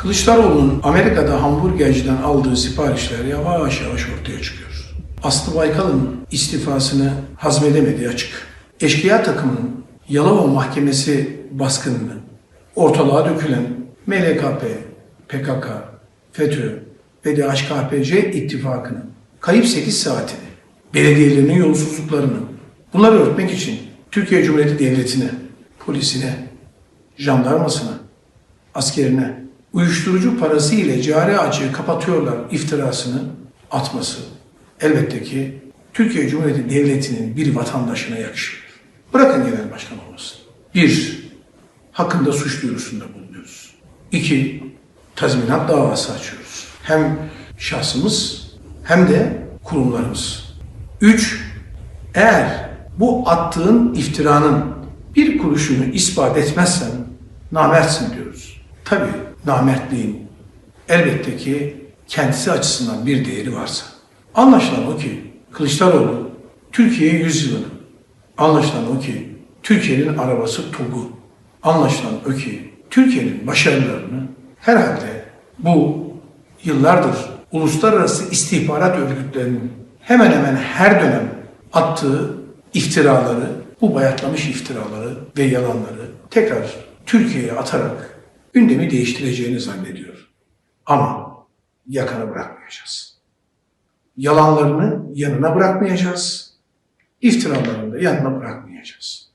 Kılıçdaroğlu'nun Amerika'da hamburgerciden aldığı siparişler yavaş yavaş ortaya çıkıyor. Aslı Baykal'ın istifasını hazmedemediği açık. Eşkıya takımının Yalova Mahkemesi baskınını, ortalığa dökülen MLKP, PKK, FETÖ ve DHKPC ittifakını, kayıp 8 saatini, belediyelerinin yolsuzluklarını, bunları örtmek için Türkiye Cumhuriyeti Devleti'ne, polisine, jandarmasına, askerine uyuşturucu parası ile cari açığı kapatıyorlar iftirasını atması elbette ki Türkiye Cumhuriyeti Devleti'nin bir vatandaşına yakışır. Bırakın genel başkan olmasın. Bir, hakkında suç duyurusunda bulunuyoruz. İki, tazminat davası açıyoruz. Hem şahsımız hem de kurumlarımız. Üç, eğer bu attığın iftiranın bir kuruşunu ispat etmezsen namertsin diyoruz. Tabii namertliğin elbette ki kendisi açısından bir değeri varsa. Anlaşılan o ki Kılıçdaroğlu Türkiye yüzyılını, anlaşılan o ki Türkiye'nin arabası TOG'u, anlaşılan o ki Türkiye'nin başarılarını herhalde bu yıllardır uluslararası istihbarat örgütlerinin hemen hemen her dönem attığı iftiraları, bu bayatlamış iftiraları ve yalanları tekrar Türkiye'ye atarak gündemi değiştireceğini zannediyor. Ama yakanı bırakmayacağız. Yalanlarını yanına bırakmayacağız. İftiralarını da yanına bırakmayacağız.